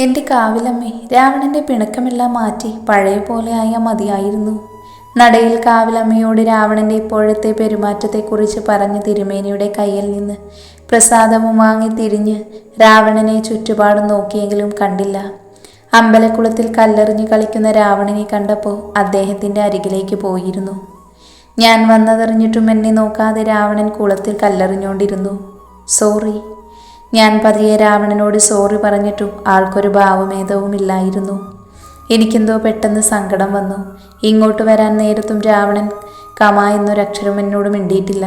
എന്റെ കാവിലമ്മേ രാവണന്റെ പിണക്കമെല്ലാം മാറ്റി പഴയ പോലെ ആയാൽ മതിയായിരുന്നു. നടയിൽ കാവിലമ്മയോട് രാവണന്റെ ഇപ്പോഴത്തെ പെരുമാറ്റത്തെക്കുറിച്ച് പറഞ്ഞ് തിരുമേനിയുടെ കയ്യിൽ നിന്ന് പ്രസാദവും വാങ്ങി തിരിഞ്ഞ് രാവണനെ ചുറ്റുപാടും നോക്കിയെങ്കിലും കണ്ടില്ല. അമ്പലക്കുളത്തിൽ കല്ലെറിഞ്ഞ് കളിക്കുന്ന രാവണനെ കണ്ടപ്പോൾ അദ്ദേഹത്തിന്റെ അരികിലേക്ക് പോയിരുന്നു. ഞാൻ വന്നതറിഞ്ഞിട്ടും എന്നെ നോക്കാതെ രാവണൻ കുളത്തിൽ കല്ലെറിഞ്ഞുകൊണ്ടിരുന്നു സോറി. ഞാൻ പതിയെ രാവണനോട് സോറി പറഞ്ഞിട്ടും ആൾക്കൊരു ഭാവമേതവും ഇല്ലായിരുന്നു എനിക്കെന്തോ പെട്ടെന്ന് സങ്കടം വന്നു. ഇങ്ങോട്ട് വരാൻ നേരത്തും രാവണൻ കമ എന്നൊരക്ഷരം എന്നോട് മിണ്ടിയിട്ടില്ല.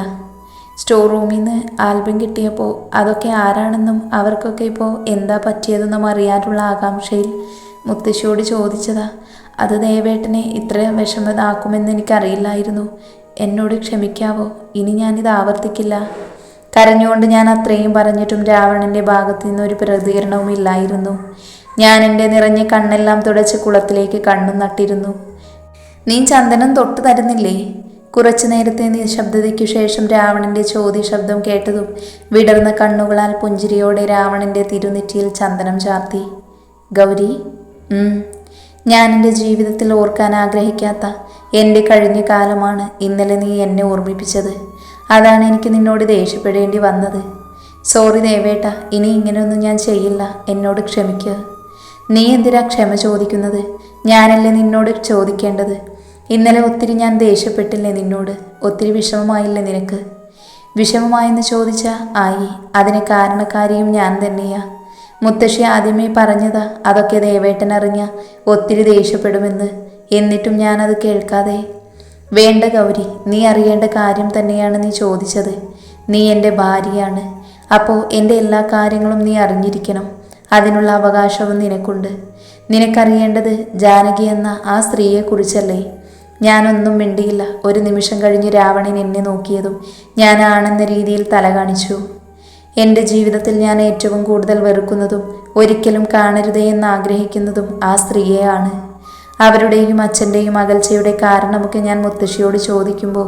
സ്റ്റോർ റൂമിൽ നിന്ന് ആൽബം കിട്ടിയപ്പോൾ അതൊക്കെ ആരാണെന്നും അവർക്കൊക്കെ ഇപ്പോൾ എന്താ പറ്റിയതെന്നും അറിയാനുള്ള ആകാംക്ഷയിൽ മുത്തശ്ശിയോട് ചോദിച്ചതാ. അത് ദേവേട്ടനെ ഇത്ര വിഷമതാക്കുമെന്ന് എനിക്കറിയില്ലായിരുന്നു. എന്നോട് ക്ഷമിക്കാവോ? ഇനി ഞാനിത് ആവർത്തിക്കില്ല. കരഞ്ഞുകൊണ്ട് ഞാൻ അത്രയും പറഞ്ഞിട്ടും രാവണന്റെ ഭാഗത്തു നിന്ന് ഒരു പ്രതികരണവും ഇല്ലായിരുന്നു. ഞാൻ എന്റെ നിറഞ്ഞ കണ്ണെല്ലാം തുടച്ച് കുളത്തിലേക്ക് കണ്ണും നട്ടിരുന്നു. നീ ചന്ദനം തൊട്ടു തരുന്നില്ലേ? കുറച്ചു നേരത്തെ നിശബ്ദതയ്ക്കു ശേഷം രാവണന്റെ ചോദ്യ ശബ്ദം കേട്ടതും വിടർന്ന കണ്ണുകളാൽ പുഞ്ചിരിയോടെ രാവണന്റെ തിരുനെറ്റിയിൽ ചന്ദനം ചാർത്തി. ഗൗരി ഞാൻ എന്റെ ജീവിതത്തിൽ ഓർക്കാൻ ആഗ്രഹിക്കാത്ത എന്റെ കഴിഞ്ഞ കാലമാണ് ഇന്നലെ നീ എന്നെ ഓർമ്മിപ്പിച്ചത്. അതാണ് എനിക്ക് നിന്നോട് ദേഷ്യപ്പെടേണ്ടി വന്നത്. സോറി ദേവേട്ട ഇനി ഇങ്ങനെയൊന്നും ഞാൻ ചെയ്യില്ല. എന്നോട് ക്ഷമിക്കുക നീ എന്തിനാ ക്ഷമ ചോദിക്കുന്നത്? ഞാനല്ലേ നിന്നോട് ചോദിക്കേണ്ടത്? ഇന്നലെ ഒത്തിരി ഞാൻ ദേഷ്യപ്പെട്ടില്ലേ നിന്നോട്? ഒത്തിരി വിഷമമായില്ലേ നിനക്ക്? വിഷമമായെന്ന് ചോദിച്ചാ ആയി അതിന് കാരണക്കാരിയും ഞാൻ തന്നെയാ. മുത്തശ്ശി ആദ്യമേ പറഞ്ഞതാ അതൊക്കെ ദേവേട്ടൻ അറിഞ്ഞ ഒത്തിരി ദേഷ്യപ്പെടുമെന്ന്. എന്നിട്ടും ഞാനത് കേൾക്കാതെ വേണ്ട ഗൗരി നീ അറിയേണ്ട കാര്യം തന്നെയാണ് നീ ചോദിച്ചത്. നീ എന്റെ ഭാര്യയാണ്. അപ്പോൾ എന്റെ എല്ലാ കാര്യങ്ങളും നീ അറിഞ്ഞിരിക്കണം. അതിനുള്ള അവകാശവും നിനക്കുണ്ട്. നിനക്കറിയേണ്ടത് ജാനകി എന്ന ആ സ്ത്രീയെക്കുറിച്ചല്ലേ? ഞാനൊന്നും മിണ്ടിയില്ല. ഒരു നിമിഷം കഴിഞ്ഞ് രാവണൻ എന്നെ നോക്കിയതും ഞാനാണെന്ന രീതിയിൽ തല കാണിച്ചു. എന്റെ ജീവിതത്തിൽ ഞാൻ ഏറ്റവും കൂടുതൽ വെറുക്കുന്നതും ഒരിക്കലും കാണരുതേ എന്ന് ആഗ്രഹിക്കുന്നതും ആ സ്ത്രീയെയാണ്. അവരുടെയും അച്ഛന്റെയും അകൽച്ചയുടെ കാരണമൊക്കെ ഞാൻ മുത്തശ്ശിയോട് ചോദിക്കുമ്പോൾ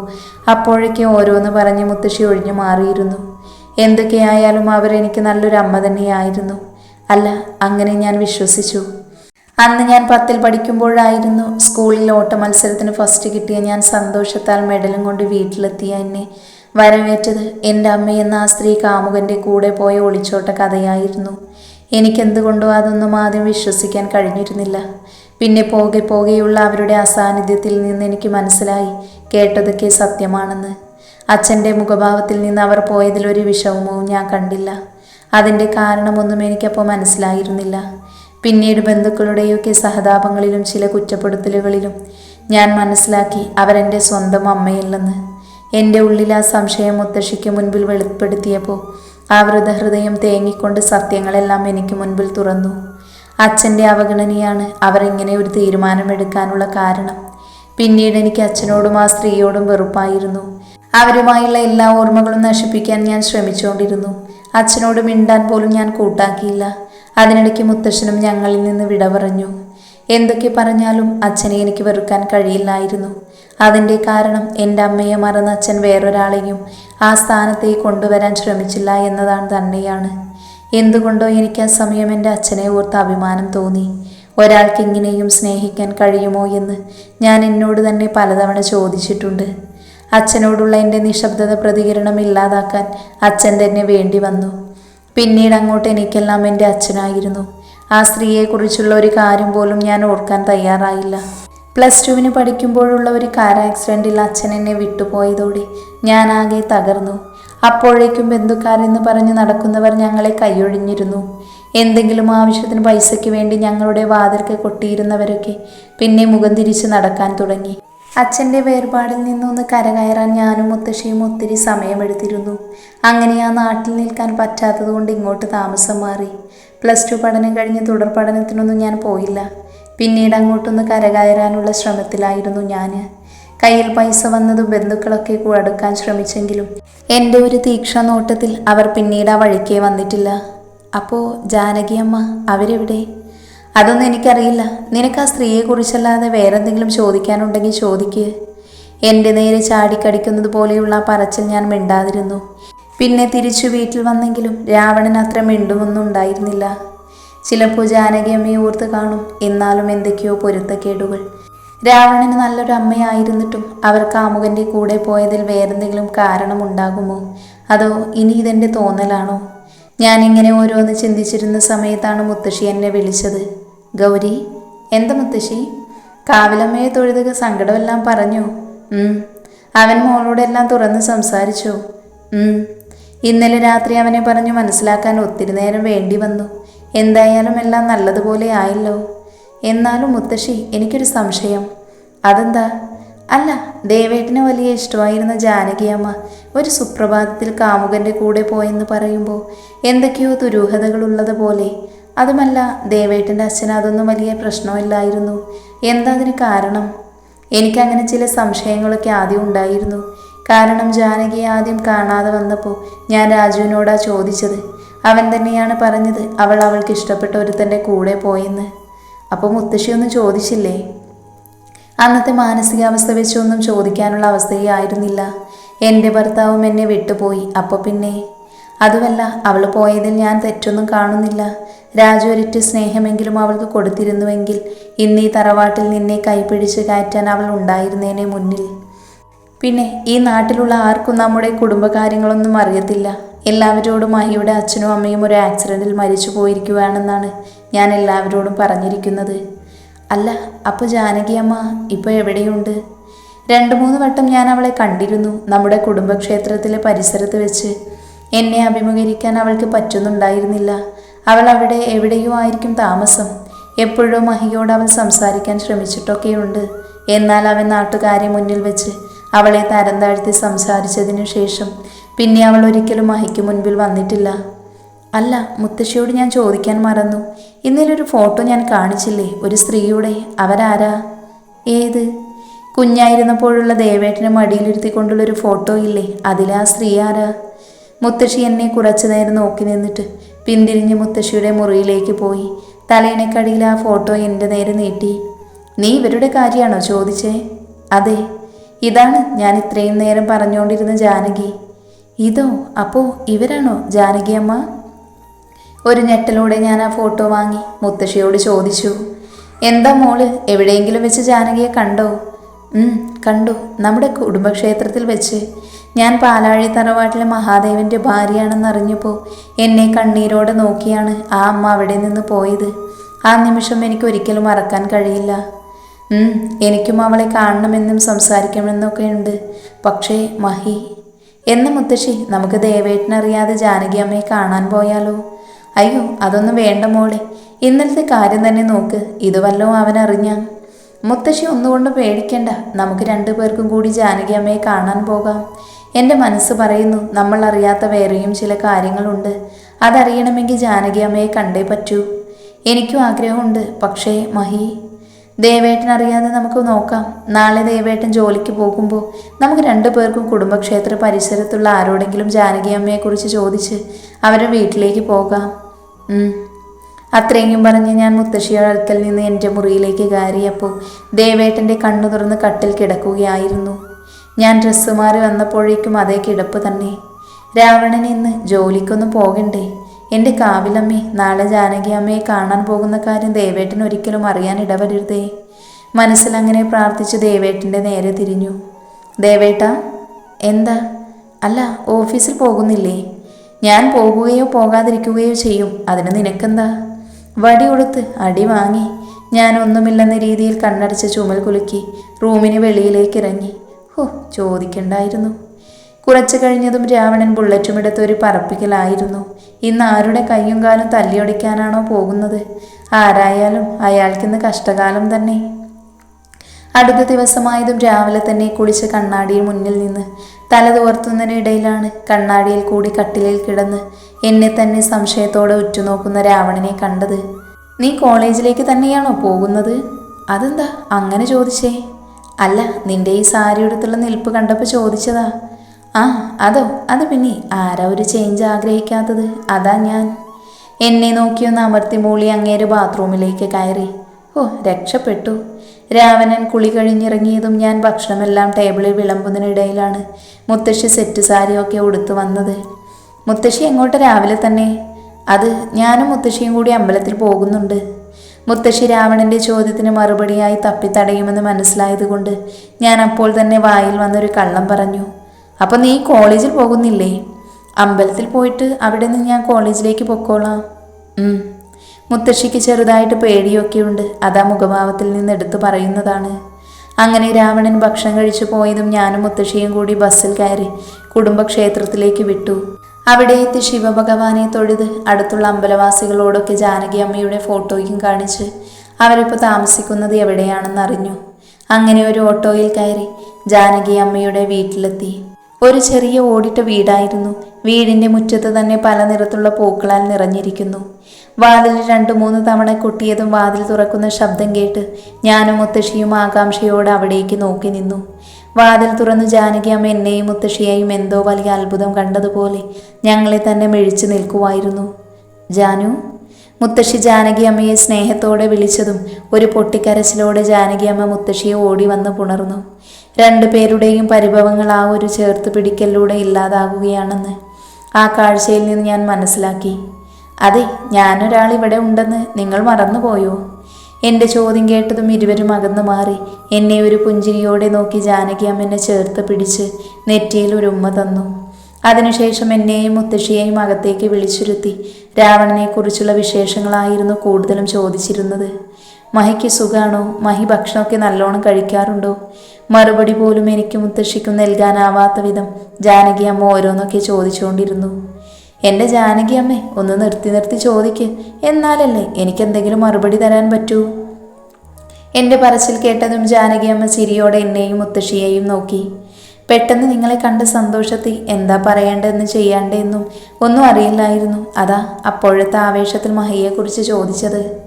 അപ്പോഴേക്ക് ഓരോന്ന് പറഞ്ഞ് മുത്തശ്ശി ഒഴിഞ്ഞു മാറിയിരുന്നു. എന്തൊക്കെയായാലും അവരെനിക്ക് നല്ലൊരു അമ്മ തന്നെയായിരുന്നു. അല്ല അങ്ങനെ ഞാൻ വിശ്വസിച്ചു. അന്ന് ഞാൻ പത്തിൽ പഠിക്കുമ്പോഴായിരുന്നു സ്കൂളിൽ ഓട്ട മത്സരത്തിന് ഫസ്റ്റ് കിട്ടിയ ഞാൻ സന്തോഷത്താൽ മെഡലും കൊണ്ട് വീട്ടിലെത്തിയ എന്നെ. വരവേറ്റത് എന്റെ അമ്മയെന്ന ആ സ്ത്രീ കാമുകന്റെ കൂടെ പോയ ഒളിച്ചോട്ട കഥയായിരുന്നു. എനിക്കെന്തുകൊണ്ടോ അതൊന്നും ആദ്യം വിശ്വസിക്കാൻ കഴിഞ്ഞിരുന്നില്ല. പിന്നെ പോകെ പോകെയുള്ള അവരുടെ അസാന്നിധ്യത്തിൽ നിന്ന് എനിക്ക് മനസ്സിലായി കേട്ടതൊക്കെ സത്യമാണെന്ന്. അച്ഛന്റെ മുഖഭാവത്തിൽ നിന്ന് അവർ പോയതിലൊരു വിഷമവും ഞാൻ കണ്ടില്ല. അതിന്റെ കാരണമൊന്നും എനിക്കപ്പോൾ മനസ്സിലായിരുന്നില്ല. പിന്നീട് ബന്ധുക്കളുടെയൊക്കെ സഹതാപങ്ങളിലും ചില കുറ്റപ്പെടുത്തലുകളിലും ഞാൻ മനസ്സിലാക്കി അവരെന്റെ സ്വന്തം അമ്മയല്ലെന്ന്. എന്റെ ഉള്ളിൽ ആ സംശയം മുത്തശ്ശിക്ക് മുൻപിൽ വെളിപ്പെടുത്തിയപ്പോൾ ആ വൃതഹൃദയം തേങ്ങിക്കൊണ്ട് സത്യങ്ങളെല്ലാം എനിക്ക് മുൻപിൽ തുറന്നു. അച്ഛന്റെ അവഗണനയാണ് അവർ ഇങ്ങനെ ഒരു തീരുമാനമെടുക്കാനുള്ള കാരണം. പിന്നീട് എനിക്ക് അച്ഛനോടും ആ സ്ത്രീയോടും വെറുപ്പായിരുന്നു. അവരുമായുള്ള എല്ലാ ഓർമ്മകളും നശിപ്പിക്കാൻ ഞാൻ ശ്രമിച്ചുകൊണ്ടിരുന്നു. അച്ഛനോട് മിണ്ടാൻ പോലും ഞാൻ കൂട്ടാക്കിയില്ല. അതിനിടയ്ക്ക് മുത്തശ്ശനും ഞങ്ങളിൽ നിന്ന് വിട പറഞ്ഞു എന്തൊക്കെ പറഞ്ഞാലും അച്ഛനെ എനിക്ക് വെറുക്കാൻ കഴിയില്ലായിരുന്നു. അതിന്റെ കാരണം എന്റെ അമ്മയെ മറന്ന അച്ഛൻ വേറൊരാളെയും ആ സ്ഥാനത്തേക്ക് കൊണ്ടുവരാൻ ശ്രമിച്ചില്ല എന്നതാണ് തന്നെയാണ്. എന്തുകൊണ്ടോ എനിക്ക് ആ സമയം എന്റെ അച്ഛനെ ഓർത്ത് അഭിമാനം തോന്നി. ഒരാൾക്ക് ഇങ്ങനെയും സ്നേഹിക്കാൻ കഴിയുമോ എന്ന് ഞാൻ എന്നോട് തന്നെ പലതവണ ചോദിച്ചിട്ടുണ്ട്. അച്ഛനോടുള്ള എന്റെ നിശബ്ദത പ്രതികരണം ഇല്ലാതാക്കാൻ അച്ഛൻ തന്നെ വേണ്ടി വന്നു. പിന്നീട് അങ്ങോട്ട് എനിക്കെല്ലാം എന്റെ അച്ഛനായിരുന്നു. ആ സ്ത്രീയെക്കുറിച്ചുള്ള ഒരു കാര്യം പോലും ഞാൻ ഓർക്കാൻ തയ്യാറായില്ല. പ്ലസ് ടുവിന് പഠിക്കുമ്പോഴുള്ള ഒരു കാർ ആക്സിഡന്റിൽ അച്ഛൻ എന്നെ വിട്ടുപോയതോടെ ഞാൻ ആകെ തകർന്നു. അപ്പോഴേക്കും ബന്ധുക്കാരെന്ന് പറഞ്ഞ് നടക്കുന്നവർ ഞങ്ങളെ കൈയൊഴിഞ്ഞിരുന്നു. എന്തെങ്കിലും ആവശ്യത്തിന് പൈസയ്ക്ക് വേണ്ടി ഞങ്ങളുടെ വാതിൽക്ക് കൊട്ടിയിരുന്നവരൊക്കെ പിന്നെ മുഖം തിരിച്ച് നടക്കാൻ തുടങ്ങി. അച്ഛന്റെ വേർപാടിൽ നിന്നൊന്ന് കരകയറാൻ ഞാനും മുത്തശ്ശിയും ഒത്തിരി സമയമെടുത്തിരുന്നു. അങ്ങനെ ആ നാട്ടിൽ നിൽക്കാൻ പറ്റാത്തതുകൊണ്ട് ഇങ്ങോട്ട് താമസം മാറി. പ്ലസ് ടു പഠനം കഴിഞ്ഞ് തുടർ പഠനത്തിനൊന്നും ഞാൻ പോയില്ല. പിന്നീട് അങ്ങോട്ടൊന്ന് കരകയറാനുള്ള ശ്രമത്തിലായിരുന്നു ഞാൻ കയ്യിൽ പൈസ വന്നതും ബന്ധുക്കളൊക്കെ അടുക്കാൻ ശ്രമിച്ചെങ്കിലും എന്റെ ഒരു തീക്ഷണ നോട്ടത്തിൽ അവർ പിന്നീട് ആ വഴിക്കേ വന്നിട്ടില്ല. അപ്പോൾ ജാനകിയമ്മ അവരെവിടെ? അതൊന്നും എനിക്കറിയില്ല. നിനക്ക് ആ സ്ത്രീയെക്കുറിച്ചല്ലാതെ വേറെ എന്തെങ്കിലും ചോദിക്കാനുണ്ടെങ്കിൽ ചോദിക്കുക എന്റെ നേരെ ചാടിക്കടിക്കുന്നത് പോലെയുള്ള ആ പറച്ചിൽ ഞാൻ മിണ്ടാതിരുന്നു. പിന്നെ തിരിച്ചു വീട്ടിൽ വന്നെങ്കിലും രാവണൻ അത്ര മിണ്ടുമൊന്നും ഉണ്ടായിരുന്നില്ല. ചിലപ്പോൾ ജാനകിയമ്മയെ ഓർത്ത് കാണും. എന്നാലും എന്തൊക്കെയോ പൊരുത്തക്കേടുകൾ. രാവണന് നല്ലൊരു അമ്മയായിരുന്നിട്ടും അവർ കാമുകന്റെ കൂടെ പോയതിൽ വേറെന്തെങ്കിലും കാരണമുണ്ടാകുമോ? അതോ ഇനി ഇതെന്റെ തോന്നലാണോ? ഞാനിങ്ങനെ ഓരോന്ന് ചിന്തിച്ചിരുന്ന സമയത്താണ് മുത്തശ്ശി എന്നെ വിളിച്ചത്. ഗൗരി എന്താ മുത്തശ്ശി? കാവിലമ്മയെ തൊഴുതുക സങ്കടമെല്ലാം പറഞ്ഞു. അവൻ മോളോടെല്ലാം തുറന്ന് സംസാരിച്ചു. ഇന്നലെ രാത്രി അവനെ പറഞ്ഞു മനസ്സിലാക്കാൻ ഒത്തിരി നേരം വേണ്ടി വന്നു. എന്തായാലും എല്ലാം നല്ലതുപോലെ ആയല്ലോ. എന്നാലും മുത്തശ്ശി എനിക്കൊരു സംശയം. അതെന്താ? അല്ല ദേവേട്ടിന് വലിയ ഇഷ്ടമായിരുന്ന ജാനകിയമ്മ ഒരു സുപ്രഭാതത്തിൽ കാമുകന്റെ കൂടെ പോയെന്ന് പറയുമ്പോൾ എന്തൊക്കെയോ ദുരൂഹതകളുള്ളത് പോലെ. അതുമല്ല ദേവേട്ടന്റെ അച്ഛൻ അതൊന്നും വലിയ പ്രശ്നമില്ലായിരുന്നു. എന്താ അതിന് കാരണം? എനിക്കങ്ങനെ ചില സംശയങ്ങളൊക്കെ ആദ്യം ഉണ്ടായിരുന്നു. കാരണം ജാനകിയെ ആദ്യം കാണാതെ വന്നപ്പോൾ ഞാൻ രാജുവിനോടാ ചോദിച്ചത്. അവൻ തന്നെയാണ് പറഞ്ഞത് അവൾ അവൾക്ക് ഇഷ്ടപ്പെട്ട ഒരുത്തന്റെ കൂടെ പോയെന്ന്. അപ്പോൾ മുത്തശ്ശിയൊന്നും ചോദിച്ചില്ലേ? അന്നത്തെ മാനസികാവസ്ഥ വെച്ചൊന്നും ചോദിക്കാനുള്ള അവസ്ഥയേ ആയിരുന്നില്ല. എന്റെ ഭർത്താവും എന്നെ വിട്ടുപോയി. അപ്പോൾ പിന്നെ? അതുമല്ല അവൾ പോയതിൽ ഞാൻ തെറ്റൊന്നും കാണുന്നില്ല. രാജു ഒരിറ്റ് സ്നേഹമെങ്കിലും അവൾക്ക് കൊടുത്തിരുന്നുവെങ്കിൽ ഇന്ന് ഈ തറവാട്ടിൽ നിന്നെ കൈപിടിച്ച് കയറ്റാൻ അവൾ ഉണ്ടായിരുന്നേനെ മുന്നിൽ. പിന്നെ ഈ നാട്ടിലുള്ള ആർക്കും നമ്മുടെ കുടുംബകാര്യങ്ങളൊന്നും അറിയത്തില്ല. എല്ലാവരോടും മഹിയുടെ അച്ഛനും അമ്മയും ഒരു ആക്സിഡന്റിൽ മരിച്ചു പോയിരിക്കുകയാണെന്നാണ് ഞാൻ എല്ലാവരോടും പറഞ്ഞിരിക്കുന്നത്? അല്ല അപ്പോൾ ജാനകി അമ്മ ഇപ്പോൾ എവിടെയുണ്ട്? രണ്ട് മൂന്ന് വട്ടം ഞാൻ അവളെ കണ്ടിരുന്നു നമ്മുടെ കുടുംബക്ഷേത്രത്തിലെ പരിസരത്ത് വെച്ച്. എന്നെ അഭിമുഖീകരിക്കാൻ അവൾക്ക് പറ്റുന്നുണ്ടായിരുന്നില്ല. അവൾ അവിടെ എവിടെയോ ആയിരിക്കും താമസം. എപ്പോഴും മഹിയോട് അവൾ സംസാരിക്കാൻ ശ്രമിച്ചിട്ടൊക്കെയുണ്ട്. എന്നാൽ അവൻ നാട്ടുകാരെ മുന്നിൽ വെച്ച് അവളെ തരം താഴ്ത്തി സംസാരിച്ചതിനു ശേഷം പിന്നെ അവൾ ഒരിക്കലും മഹിക്ക് മുൻപിൽ വന്നിട്ടില്ല. അല്ല മുത്തശ്ശിയോട് ഞാൻ ചോദിക്കാൻ മറന്നു. ഇന്നലൊരു ഫോട്ടോ ഞാൻ കാണിച്ചില്ലേ? ഒരു സ്ത്രീയുടെ. അവരാരാ? ഏത്? കുഞ്ഞായിരുന്നപ്പോഴുള്ള ദേവേട്ടനെ ഒരു ഫോട്ടോ ഇല്ലേ? അതിലാ സ്ത്രീ ആരാ? മുത്തശ്ശി എന്നെ കുറച്ചു നേരം നോക്കി നിന്നിട്ട് പിന്തിരിഞ്ഞ് മുത്തശ്ശിയുടെ മുറിയിലേക്ക് പോയി. തലേണക്കടിയിൽ ആ ഫോട്ടോ എന്റെ നേരെ നീട്ടി. നീ ഇവരുടെ കാര്യമാണോ ചോദിച്ചേ? അതെ. ഇതാണ് ഞാൻ ഇത്രയും നേരം പറഞ്ഞുകൊണ്ടിരുന്ന ജാനകി. ഇതോ? അപ്പോ ഇവരാണോ ജാനകി അമ്മ ഒരു ഞെട്ടലോടെ ഞാൻ ആ ഫോട്ടോ വാങ്ങി മുത്തശ്ശിയോട് ചോദിച്ചു എന്താ മോൾ എവിടെയെങ്കിലും വെച്ച് ജാനകിയെ കണ്ടോ? കണ്ടു. നമ്മുടെ കുടുംബക്ഷേത്രത്തിൽ വെച്ച്. ഞാൻ പാലാഴി തറവാട്ടിലെ മഹാദേവന്റെ ഭാര്യയാണെന്ന് അറിഞ്ഞപ്പോൾ എന്നെ കണ്ണീരോടെ നോക്കിയാണ് ആ അമ്മ അവിടെ നിന്ന് പോയത്. ആ നിമിഷം എനിക്ക് ഒരിക്കലും മറക്കാൻ കഴിയില്ല. എനിക്കും അവളെ കാണണമെന്നും സംസാരിക്കണമെന്നൊക്കെ ഉണ്ട്. പക്ഷേ മഹി എന്ന മുത്തശ്ശി നമുക്ക് ദേവേട്ടനറിയാതെ ജാനകി അമ്മയെ കാണാൻ പോയാലോ? അയ്യോ അതൊന്നും വേണ്ട മോളെ. ഇന്നലത്തെ കാര്യം തന്നെ നോക്ക്. ഇത് അവൻ അറിഞ്ഞ. മുത്തശ്ശി ഒന്നുകൊണ്ട് പേടിക്കണ്ട. നമുക്ക് രണ്ടു പേർക്കും കൂടി ജാനകി അമ്മയെ കാണാൻ പോകാം. എന്റെ മനസ്സ് പറയുന്നു നമ്മൾ അറിയാത്ത വേറെയും ചില കാര്യങ്ങളുണ്ട്. അതറിയണമെങ്കിൽ ജാനകി അമ്മയെ കണ്ടേ പറ്റൂ. എനിക്കും ആഗ്രഹമുണ്ട്. പക്ഷേ മഹി ദേവേട്ടൻ അറിയാതെ നമുക്ക് നോക്കാം. നാളെ ദേവേട്ടൻ ജോലിക്ക് പോകുമ്പോൾ നമുക്ക് രണ്ടു പേർക്കും കുടുംബക്ഷേത്ര പരിസരത്തുള്ള ആരോടെങ്കിലും ജാനകി അമ്മയെക്കുറിച്ച് ചോദിച്ച് അവരുടെ വീട്ടിലേക്ക് പോകാം. അത്രയും പറഞ്ഞ് ഞാൻ മുത്തശ്ശിയുടെ അടുക്കൽ നിന്ന് എന്റെ മുറിയിലേക്ക് കയറിയപ്പോൾ ദേവേട്ടന്റെ കണ്ണു തുറന്ന് കട്ടിൽ കിടക്കുകയായിരുന്നു. ഞാൻ ഡ്രസ്സ് മാറി വന്നപ്പോഴേക്കും അതേ കിടപ്പ് തന്നെ. രാവണൻ ഇന്ന് ജോലിക്കൊന്നും പോകണ്ടേ? എന്റെ കാവിലമ്മേ നാളെ ജാനകി അമ്മയെ കാണാൻ പോകുന്ന കാര്യം ദേവേട്ടൻ ഒരിക്കലും അറിയാൻ ഇടവരരുതേ മനസ്സിലങ്ങനെ പ്രാർത്ഥിച്ച് ദേവേട്ടന്റെ നേരെ തിരിഞ്ഞു. ദേവേട്ട എന്താ? അല്ല ഓഫീസിൽ പോകുന്നില്ലേ? ഞാൻ പോകുകയോ പോകാതിരിക്കുകയോ ചെയ്യും. അതിന് നിനക്കെന്താ? വടി കൊടുത്ത് അടി വാങ്ങി. ഞാൻ ഒന്നുമില്ലെന്ന രീതിയിൽ കണ്ണടച്ച് ചുമൽ കുലുക്കി റൂമിന് വെളിയിലേക്ക് ഇറങ്ങി. ഹോ ചോദിക്കണ്ടായിരുന്നു. കുറച്ചു കഴിഞ്ഞതും രാവണൻ ബുള്ളറ്റും എടുത്ത് ഒരു പറപ്പിക്കലായിരുന്നു. ഇന്ന് ആരുടെ കയ്യും കാലും തല്ലിയൊടിക്കാനാണോ പോകുന്നത്? ആരായാലും അയാൾക്കിന്ന് കഷ്ടകാലം തന്നെ. അടുത്ത ദിവസമായതും രാവിലെ തന്നെ കുളിച്ച കണ്ണാടിയിൽ മുന്നിൽ നിന്ന് തല തോർത്തുന്നതിനിടയിലാണ് കണ്ണാടിയിൽ കൂടി കട്ടിലിൽ കിടന്ന് എന്നെ തന്നെ സംശയത്തോടെ ഉറ്റുനോക്കുന്ന രാവണനെ കണ്ടത്. നീ കോളേജിലേക്ക് തന്നെയാണോ പോകുന്നത്? അതെന്താ അങ്ങനെ ചോദിച്ചേ? അല്ല നിന്റെ ഈ സാരി എടുത്തുള്ള നിൽപ്പ് കണ്ടപ്പോൾ ചോദിച്ചതാ. ആ അതോ? അത് പിന്നെ ആരാ ഒരു ചേഞ്ച് ആഗ്രഹിക്കാത്തത്? അതാ ഞാൻ. എന്നെ നോക്കിയൊന്ന് അമർത്തി മൂളി അങ്ങേര് ബാത്റൂമിലേക്ക് കയറി. ഓ രക്ഷപ്പെട്ടു. രാവണൻ കുളി കഴിഞ്ഞിറങ്ങിയതും ഞാൻ ഭക്ഷണമെല്ലാം ടേബിളിൽ വിളമ്പുന്നതിനിടയിലാണ് മുത്തശ്ശി സെറ്റ് സാരിയൊക്കെ ഉടുത്തു വന്നത്. മുത്തശ്ശി എങ്ങോട്ട് രാവിലെ തന്നെ? അത് ഞാനും മുത്തശ്ശിയും കൂടി അമ്പലത്തിൽ പോകുന്നുണ്ട്. മുത്തശ്ശി രാവണന്റെ ചോദ്യത്തിന് മറുപടിയായി തപ്പിത്തടയുമെന്ന് മനസ്സിലായതുകൊണ്ട് ഞാൻ അപ്പോൾ തന്നെ വായിൽ വന്നൊരു കള്ളം പറഞ്ഞു. അപ്പം നീ കോളേജിൽ പോകുന്നില്ലേ? അമ്പലത്തിൽ പോയിട്ട് അവിടെ നിന്ന് ഞാൻ കോളേജിലേക്ക് പൊക്കോളാം. മുത്തശ്ശിക്ക് ചെറുതായിട്ട് പേടിയൊക്കെയുണ്ട്. അതാ മുഖഭാവത്തിൽ നിന്ന് എടുത്തു പറയുന്നതാണ്. അങ്ങനെ രാവണൻ ഭക്ഷണം കഴിച്ചു പോയതും ഞാനും മുത്തശ്ശിയും കൂടി ബസ്സിൽ കയറി കുടുംബക്ഷേത്രത്തിലേക്ക് വിട്ടു. അവിടെ എത്തി ശിവഭഗവാനെ തൊഴുത് അടുത്തുള്ള അമ്പലവാസികളോടൊക്കെ ജാനകി അമ്മയുടെ ഫോട്ടോയും കാണിച്ച് അവരിപ്പോൾ താമസിക്കുന്നത് എവിടെയാണെന്ന് അറിഞ്ഞു. അങ്ങനെ ഒരു ഓട്ടോയിൽ കയറി ജാനകി അമ്മയുടെ വീട്ടിലെത്തി. ഒരു ചെറിയ ഓടിട്ട വീടായിരുന്നു. വീടിന്റെ മുറ്റത്ത് തന്നെ പല നിറത്തുള്ള പൂക്കളാൽ നിറഞ്ഞിരിക്കുന്നു. വാതിൽ രണ്ടു മൂന്ന് തവണ കൊട്ടിയതും വാതിൽ തുറക്കുന്ന ശബ്ദം കേട്ട് ഞാനും മുത്തശ്ശിയും ആകാംക്ഷയോടെ അവിടേക്ക് നോക്കി നിന്നു. വാതിൽ തുറന്നു ജാനകി അമ്മ എന്നെയും മുത്തശ്ശിയെയും എന്തോ വലിയ അത്ഭുതം കണ്ടതുപോലെ ഞങ്ങളെ തന്നെ മെഴിച്ചു നിൽക്കുമായിരുന്നു. ജാനു? മുത്തശ്ശി ജാനകി അമ്മയെ സ്നേഹത്തോടെ വിളിച്ചതും ഒരു പൊട്ടിക്കരച്ചിലോടെ ജാനകി അമ്മ മുത്തശ്ശിയെ ഓടി വന്ന് പുണർന്നു. രണ്ടുപേരുടെയും പരിഭവങ്ങൾ ആ ഒരു ചേർത്ത് പിടിക്കലിലൂടെ ഇല്ലാതാകുകയാണെന്ന് ആ കാഴ്ചയിൽ നിന്ന് ഞാൻ മനസ്സിലാക്കി. അതെ ഞാനൊരാൾ ഇവിടെ ഉണ്ടെന്ന് നിങ്ങൾ മറന്നുപോയോ? എന്റെ ചോദ്യം കേട്ടതും ഇരുവരും അകന്നു മാറി. എന്നെ ഒരു പുഞ്ചിരിയോടെ നോക്കി ജാനകി അമ്മനെ ചേർത്ത് പിടിച്ച് നെറ്റിയിൽ ഒരു ഉമ്മ തന്നു. അതിനുശേഷം എന്നെയും മുത്തശ്ശിയെയും അകത്തേക്ക് വിളിച്ചിരുത്തി. രാവണനെക്കുറിച്ചുള്ള വിശേഷങ്ങളായിരുന്നു കൂടുതലും ചോദിച്ചിരുന്നത്. മഹിക്ക് സുഖാണോ? മഹി ഭക്ഷണമൊക്കെ നല്ലോണം കഴിക്കാറുണ്ടോ? മറുപടി പോലും എനിക്ക് മുത്തശ്ശിക്കും നൽകാനാവാത്ത വിധം ജാനകി അമ്മ ഓരോന്നൊക്കെ ചോദിച്ചുകൊണ്ടിരുന്നു. എന്റെ ജാനകി അമ്മേ ഒന്ന് നിർത്തി നിർത്തി ചോദിക്ക്. എന്നാലല്ലേ എനിക്കെന്തെങ്കിലും മറുപടി തരാൻ പറ്റൂ? എന്റെ പറച്ചിൽ കേട്ടതും ജാനകി അമ്മ ചിരിയോടെ എന്നെയും മുത്തശ്ശിയെയും നോക്കി. പെട്ടെന്ന് നിങ്ങളെ കണ്ട സന്തോഷത്തിൽ എന്താ പറയേണ്ടതെന്ന് ചെയ്യാണ്ടെന്നും ഒന്നും അറിയില്ലായിരുന്നു. അതാ അപ്പോഴത്തെ ആവേശത്തിൽ മഹിയെക്കുറിച്ച് ചോദിച്ചത്.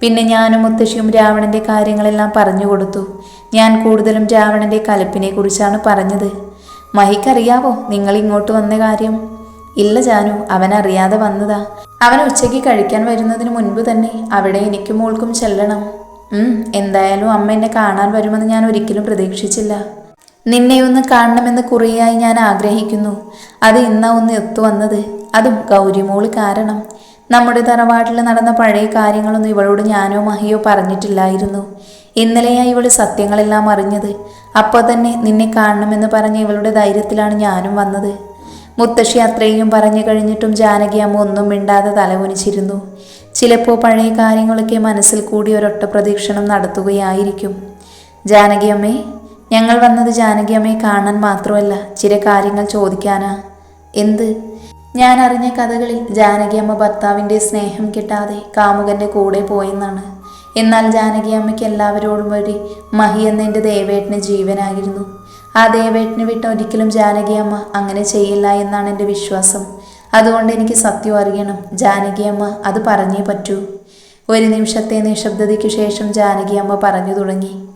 പിന്നെ ഞാനും മുത്തശ്ശിയും രാവണന്റെ കാര്യങ്ങളെല്ലാം പറഞ്ഞു കൊടുത്തു. ഞാൻ കൂടുതലും രാവണന്റെ കലപ്പിനെ കുറിച്ചാണ് പറഞ്ഞത്. മഹിക്കറിയാവോ നിങ്ങൾ ഇങ്ങോട്ട് വന്ന കാര്യം? ഇല്ല ജാനു അവൻ അറിയാതെ വന്നതാ. അവൻ ഉച്ചയ്ക്ക് കഴിക്കാൻ വരുന്നതിന് മുൻപ് തന്നെ അവിടെ എനിക്കും മോൾക്കും ചെല്ലണം. എന്തായാലും അമ്മ എന്നെ കാണാൻ വരുമെന്ന് ഞാൻ ഒരിക്കലും പ്രതീക്ഷിച്ചില്ല. നിന്നെ ഒന്ന് കാണണമെന്ന് കുറേയായി ഞാൻ ആഗ്രഹിക്കുന്നു. അത് ഇന്നാ ഒന്ന് എത്തു വന്നത്. അതും ഗൗരിമോൾ കാരണം. നമ്മുടെ തറവാട്ടിൽ നടന്ന പഴയ കാര്യങ്ങളൊന്നും ഇവളോട് ഞാനോ മഹിയോ പറഞ്ഞിട്ടില്ലായിരുന്നു. ഇന്നലെയാ ഇവൾ സത്യങ്ങളെല്ലാം അറിഞ്ഞത്. അപ്പോൾ തന്നെ നിന്നെ കാണണമെന്ന് പറഞ്ഞ ഇവളുടെ ധൈര്യത്തിലാണ് ഞാനും വന്നത്. മുത്തശ്ശി അത്രയും പറഞ്ഞു കഴിഞ്ഞിട്ടും ജാനകി അമ്മ ഒന്നും മിണ്ടാതെ തലകുനിച്ചിരുന്നു. ചിലപ്പോൾ പഴയ കാര്യങ്ങളൊക്കെ മനസ്സിൽ കൂടി ഒരൊട്ട പ്രദീക്ഷണം നടത്തുകയായിരിക്കും. ജാനകിയമ്മേ ഞങ്ങൾ വന്നത് ജാനകി അമ്മയെ കാണാൻ മാത്രമല്ല ചില കാര്യങ്ങൾ ചോദിക്കാനാ. എന്ത്? ഞാൻ അറിഞ്ഞ കഥകളിൽ ജാനകിയമ്മ ഭർത്താവിന്റെ സ്നേഹം കിട്ടാതെ കാമുകന്റെ കൂടെ പോയെന്നാണ്. എന്നാൽ ജാനകി അമ്മയ്ക്ക് എല്ലാവരോടും ഒരു മഹി എന്ന എന്റെ ദേവേട്ടന് ജീവനായിരുന്നു. ആ ദേവേട്ടനെ വിട്ട് ഒരിക്കലും ജാനകിയമ്മ അങ്ങനെ ചെയ്യില്ല എന്നാണ് എന്റെ വിശ്വാസം. അതുകൊണ്ട് എനിക്ക് സത്യം അറിയണം. ജാനകിയമ്മ അത് പറഞ്ഞേ പറ്റൂ. ഒരു നിമിഷത്തെ നിശബ്ദതയ്ക്ക് ശേഷം ജാനകിയമ്മ പറഞ്ഞു തുടങ്ങി.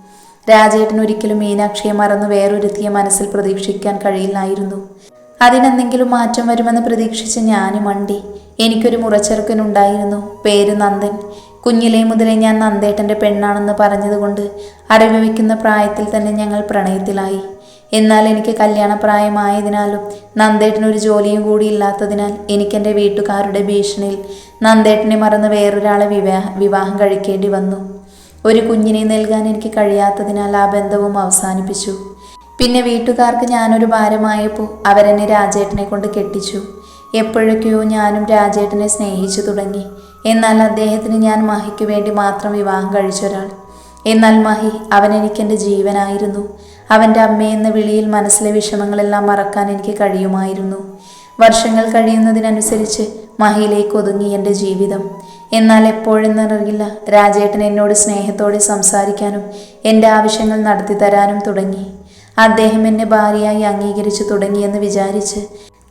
രാജേട്ടൻ ഒരിക്കലും മീനാക്ഷിയെ മറന്ന് വേറൊരുത്തിയെ മനസ്സിൽ പ്രതീക്ഷിക്കാൻ കഴിയില്ലായിരുന്നു. അതിനെന്തെങ്കിലും മാറ്റം വരുമെന്ന് പ്രതീക്ഷിച്ച് ഞാനും മണ്ടി. എനിക്കൊരു മുറച്ചെറുക്കനുണ്ടായിരുന്നു പേര് നന്ദൻ. കുഞ്ഞിലെ മുതലേ ഞാൻ നന്ദേട്ടന്റെ പെണ്ണാണെന്ന് പറഞ്ഞതുകൊണ്ട് അറിവ് പ്രായത്തിൽ തന്നെ ഞങ്ങൾ പ്രണയത്തിലായി. എന്നാൽ എനിക്ക് കല്യാണപ്രായമായതിനാലും നന്ദേട്ടനൊരു ജോലിയും കൂടി ഇല്ലാത്തതിനാൽ എനിക്കെന്റെ വീട്ടുകാരുടെ ഭീഷണിയിൽ നന്ദേട്ടനെ മറന്ന് വേറൊരാളെ വിവാഹ വിവാഹം കഴിക്കേണ്ടി വന്നു. ഒരു കുഞ്ഞിനെ നൽകാൻ എനിക്ക് കഴിയാത്തതിനാൽ ആ ബന്ധവും അവസാനിപ്പിച്ചു. പിന്നെ വീട്ടുകാർക്ക് ഞാനൊരു ഭാരമായപ്പോൾ അവരെന്നെ രാജേട്ടനെ കൊണ്ട് കെട്ടിച്ചു. എപ്പോഴൊക്കെയോ ഞാനും രാജേട്ടനെ സ്നേഹിച്ചു തുടങ്ങി. എന്നാൽ അദ്ദേഹത്തിന് ഞാൻ മഹിക്ക് വേണ്ടി മാത്രം വിവാഹം കഴിച്ചൊരാൾ. എന്നാൽ മഹി അവൻ എനിക്കെന്റെ ജീവനായിരുന്നു. അവന്റെ അമ്മയെന്ന വിളിയിൽ മനസ്സിലെ വിഷമങ്ങളെല്ലാം മറക്കാൻ എനിക്ക് കഴിയുമായിരുന്നു. വർഷങ്ങൾ കഴിയുന്നതിനനുസരിച്ച് മഹിയിലേക്ക് ഒതുങ്ങി എന്റെ ജീവിതം. എന്നാൽ എപ്പോഴെന്നറിയില്ല രാജേട്ടൻ എന്നോട് സ്നേഹത്തോടെ സംസാരിക്കാനും എന്റെ ആവശ്യങ്ങൾ നടത്തി തരാനും തുടങ്ങി. അദ്ദേഹം എന്നെ ഭാര്യയായി അംഗീകരിച്ചു തുടങ്ങിയെന്ന് വിചാരിച്ച്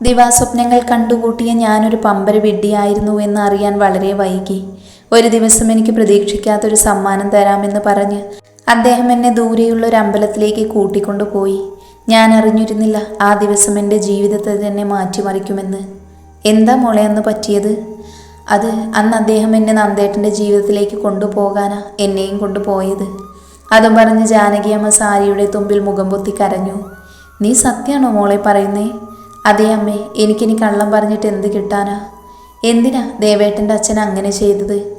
ദിവാസ്വപ്നങ്ങൾ കണ്ടുകൂട്ടിയ ഞാനൊരു പമ്പര വിഡ്ഢിയായിരുന്നു എന്ന് അറിയാൻ വളരെ വൈകി. ഒരു ദിവസം എനിക്ക് പ്രതീക്ഷിക്കാത്തൊരു സമ്മാനം തരാമെന്ന് പറഞ്ഞ് അദ്ദേഹം എന്നെ ദൂരെയുള്ള ഒരു അമ്പലത്തിലേക്ക് കൂട്ടിക്കൊണ്ടുപോയി ഞാൻ അറിഞ്ഞിരുന്നില്ല ആ ദിവസം എന്റെ ജീവിതത്തെ തന്നെ മാറ്റിമറിക്കുമെന്ന്. എന്താ മോളെ അന്ന് പറ്റിയത്? അത് അന്ന് അദ്ദേഹം എന്നെ നന്ദേട്ടന്റെ ജീവിതത്തിലേക്ക് കൊണ്ടുപോകാനാ എന്നെയും കൊണ്ടുപോയത്. അതും പറഞ്ഞ് ജാനകിയമ്മ സാരിയുടെ തുമ്പിൽ മുഖം പൊത്തി കരഞ്ഞു. നീ സത്യാണോ മോളെ പറയുന്നേ? അതേ അമ്മേ എനിക്കിനി കള്ളം പറഞ്ഞിട്ട് എന്ത് കിട്ടാനാ? എന്തിനാ ദേവേട്ടന്റെ അച്ഛൻ അങ്ങനെ ചെയ്തത്?